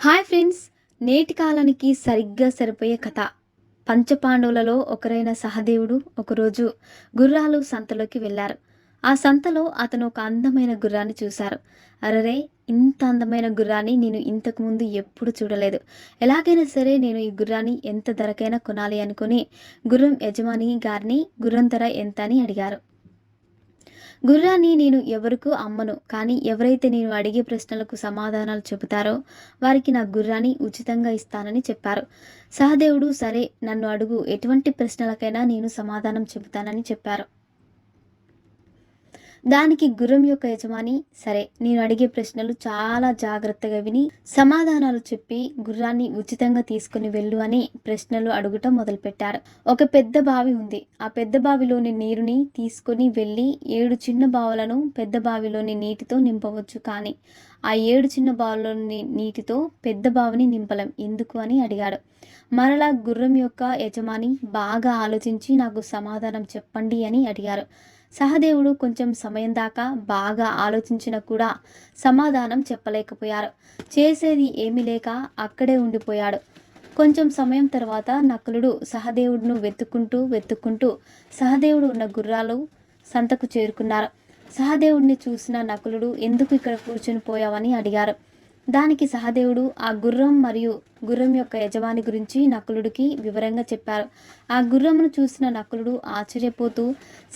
Hi friends నేటి కాలానికి సరిగ్గా సరిపోయే కథ. పంచపాండవులలో ఒకరైన సహదేవుడు ఒకరోజు గుర్రాలు సంతలోకి వెళ్ళారు. ఆ సంతలో అతను ఒక అందమైన గుర్రాన్ని చూశారు. అరరే ఇంత అందమైన గుర్రాన్ని నేను ఇంతకుముందు ఎప్పుడు చూడలేదు. ఎలాగైనా సరే నేను ఈ గుర్రాన్ని ఎంత ధరకైనా కొనాలి అనుకుని గుర్రం యజమాని గారిని గుర్రం ధర ఎంత అని అడిగారు. గుర్రాన్ని నేను ఎవరికూ అమ్మను కానీ ఎవరైతే నేను అడిగే ప్రశ్నలకు సమాధానాలు చెబుతారో వారికి నా గుర్రాన్ని ఉచితంగా ఇస్తానని చెప్పారు. సహదేవుడు సరే నన్ను అడుగు ఎటువంటి ప్రశ్నలకైనా నేను సమాధానం చెబుతానని చెప్పారు. దానికి గుర్రం యొక్క యజమాని సరే నేను అడిగే ప్రశ్నలు చాలా జాగ్రత్తగా విని సమాధానాలు చెప్పి గుర్రాన్ని ఉచితంగా తీసుకుని వెళ్ళు అని ప్రశ్నలు అడుగుటం మొదలుపెట్టారు. ఒక పెద్ద బావి ఉంది. ఆ పెద్ద బావిలోని నీరుని తీసుకొని వెళ్ళి ఏడు చిన్న బావులను పెద్ద బావిలోని నీటితో నింపవచ్చు కానీ ఆ ఏడు చిన్న బావులోని నీటితో పెద్ద బావిని నింపలేం. ఎందుకు అని అడిగాడు. మరలా గుర్రం యొక్క యజమాని బాగా ఆలోచించి నాకు సమాధానం చెప్పండి అని అడిగారు. సహదేవుడు కొంచెం సమయం దాకా బాగా ఆలోచించిన కూడా సమాధానం చెప్పలేకపోయారు. చేసేది ఏమీ లేక అక్కడే ఉండిపోయాడు. కొంచెం సమయం తర్వాత నకులుడు సహదేవుడును వెతుక్కుంటూ వెతుక్కుంటూ సహదేవుడు ఉన్న గుర్రాలు సంతకు చేరుకున్నారు. సహదేవుడిని చూసిన నకులుడు ఎందుకు ఇక్కడ కూర్చుని పోయావని అడిగారు. దానికి సహదేవుడు ఆ గుర్రం మరియు గుర్రం యొక్క యజమాని గురించి నకులుడికి వివరంగా చెప్పారు. ఆ గుర్రమును చూసిన నకులుడు ఆశ్చర్యపోతూ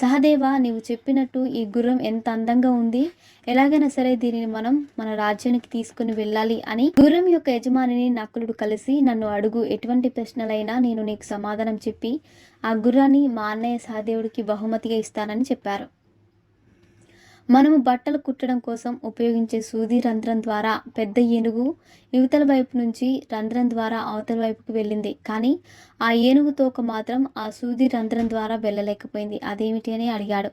సహదేవ నీవు చెప్పినట్టు ఈ గుర్రం ఎంత అందంగా ఉంది. ఎలాగైనా సరే దీనిని మనం మన రాజ్యానికి తీసుకుని వెళ్ళాలి అని గుర్రం యొక్క యజమానిని నకులుడు కలిసి నన్ను అడుగు ఎటువంటి ప్రశ్నలైనా నేను నీకు సమాధానం చెప్పి ఆ గుర్రాన్ని మా అన్నయ్య సహదేవుడికి బహుమతిగా ఇస్తానని చెప్పారు. మనము బట్టలు కుట్టడం కోసం ఉపయోగించే సూది రంధ్రం ద్వారా పెద్ద ఏనుగు యువతల వైపు నుంచి రంధ్రం ద్వారా అవతల వైపుకు వెళ్ళింది. కానీ ఆ ఏనుగు తోక మాత్రం ఆ సూది రంధ్రం ద్వారా వెళ్ళలేకపోయింది. అదేమిటి అని అడిగాడు.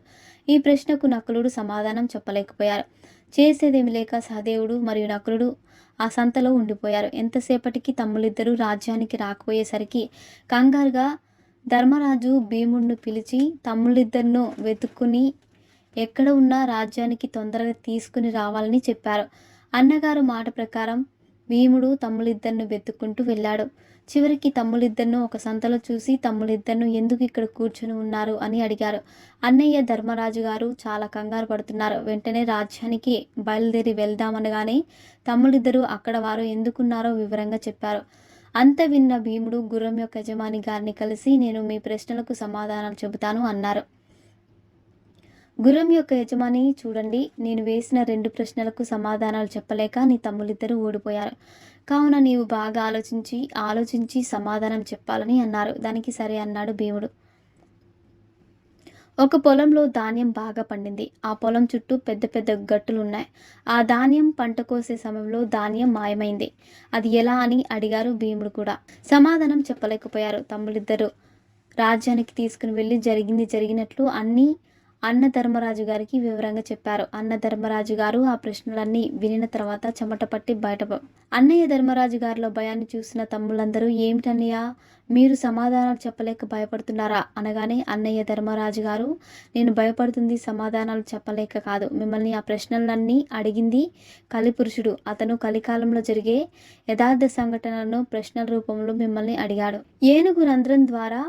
ఈ ప్రశ్నకు నకులుడు సమాధానం చెప్పలేకపోయారు. చేసేదేమి లేక సహదేవుడు మరియు నకులుడు ఆ సంతలో ఉండిపోయారు. ఎంతసేపటికి తమ్ముళ్ళిద్దరూ రాజ్యానికి రాకపోయేసరికి కంగారుగా ధర్మరాజు భీముడిని పిలిచి తమ్ముళ్ళిద్దరినూ వెతుక్కుని ఎక్కడ ఉన్నా రాజ్యానికి తొందరగా తీసుకుని రావాలని చెప్పారు. అన్నగారు మాట ప్రకారం భీముడు తమ్ముళ్ళిద్దరిని వెతుక్కుంటూ వెళ్ళాడు. చివరికి తమ్ముళ్ళిద్దరిను ఒక సంతలో చూసి తమ్ముళ్ళిద్దరిను ఎందుకు ఇక్కడ కూర్చుని ఉన్నారు అని అడిగారు. అన్నయ్య ధర్మరాజు గారు చాలా కంగారు పడుతున్నారు. వెంటనే రాజ్యానికి బయలుదేరి వెళ్దామనగానే తమ్ముళ్ళిద్దరూ అక్కడ వారు ఎందుకున్నారో వివరంగా చెప్పారు. అంత విన్న భీముడు గుర్రం యొక్క యజమాని గారిని కలిసి నేను మీ ప్రశ్నలకు సమాధానాలు చెబుతాను అన్నారు. గుర్రం యొక్క యజమాని చూడండి నేను వేసిన రెండు ప్రశ్నలకు సమాధానాలు చెప్పలేక నీ తమ్ములిద్దరూ ఓడిపోయారు కావున నీవు బాగా ఆలోచించి ఆలోచించి సమాధానం చెప్పాలని అన్నారు. దానికి సరే అన్నాడు భీముడు. ఒక పొలంలో ధాన్యం బాగా పండింది. ఆ పొలం చుట్టూ పెద్ద పెద్ద గట్టులు ఉన్నాయి ఆ ధాన్యం పంట కోసే సమయంలో ధాన్యం మాయమైంది. అది ఎలా అని అడిగారు భీముడు కూడా. సమాధానం చెప్పలేకపోయారు తమ్ములిద్దరూ. రాజ్యానికి తీసుకుని వెళ్ళి జరిగింది జరిగినట్లు అన్నీ అన్న ధర్మరాజు గారికి వివరంగా చెప్పారు. అన్న ధర్మరాజు గారు ఆ ప్రశ్నలన్నీ వినిన తర్వాత చెమట పట్టి బయట అన్నయ్య ధర్మరాజు గారిలో భయాన్ని చూసిన తమ్ముళ్ళందరూ ఏమిటన్నయ్య? మీరు సమాధానాలు చెప్పలేక భయపడుతున్నారా? అనగానే అన్నయ్య ధర్మరాజు గారు నేను భయపడుతుంది సమాధానాలు చెప్పలేక కాదు. మిమ్మల్ని ఆ ప్రశ్నలన్నీ అడిగింది కలిపురుషుడు. అతను కలికాలంలో జరిగే యథార్థ సంఘటనలను ప్రశ్నల రూపంలో మిమ్మల్ని అడిగాడు. ఏనుగు రంధ్రం ద్వారా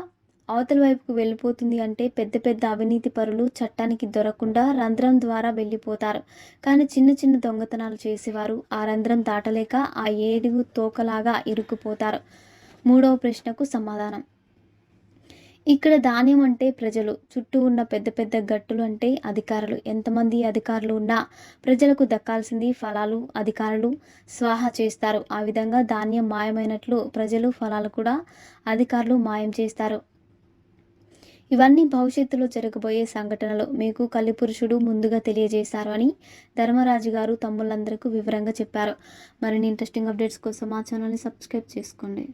అవతల వైపుకు వెళ్ళిపోతుంది అంటే పెద్ద పెద్ద అవినీతి పరులు చట్టానికి దొరకకుండా రంధ్రం ద్వారా వెళ్ళిపోతారు. కానీ చిన్న చిన్న దొంగతనాలు చేసేవారు ఆ రంధ్రం దాటలేక ఆ ఏడుగు తోకలాగా ఇరుక్కుపోతారు. మూడవ ప్రశ్నకు సమాధానం. ఇక్కడ ధాన్యం అంటే ప్రజలు చుట్టూ ఉన్న పెద్ద పెద్ద గట్టులు అంటే అధికారులు. ఎంతమంది అధికారులు ఉన్నా ప్రజలకు దక్కాల్సింది ఫలాలు అధికారులు స్వాహా చేస్తారు. ఆ విధంగా ధాన్యం మాయమైనట్లు ప్రజలు ఫలాలు కూడా అధికారులు మాయం చేస్తారు. ఇవన్నీ భవిష్యత్తులో జరగబోయే సంఘటనలు మీకు కలిపురుషుడు ముందుగా తెలియజేశారు అని ధర్మరాజు గారు తమ్ముళ్ళందరికీ వివరంగా చెప్పారు. మరిన్ని ఇంట్రెస్టింగ్ అప్డేట్స్ కోసం మా ఛానల్ని సబ్స్క్రైబ్ చేసుకోండి.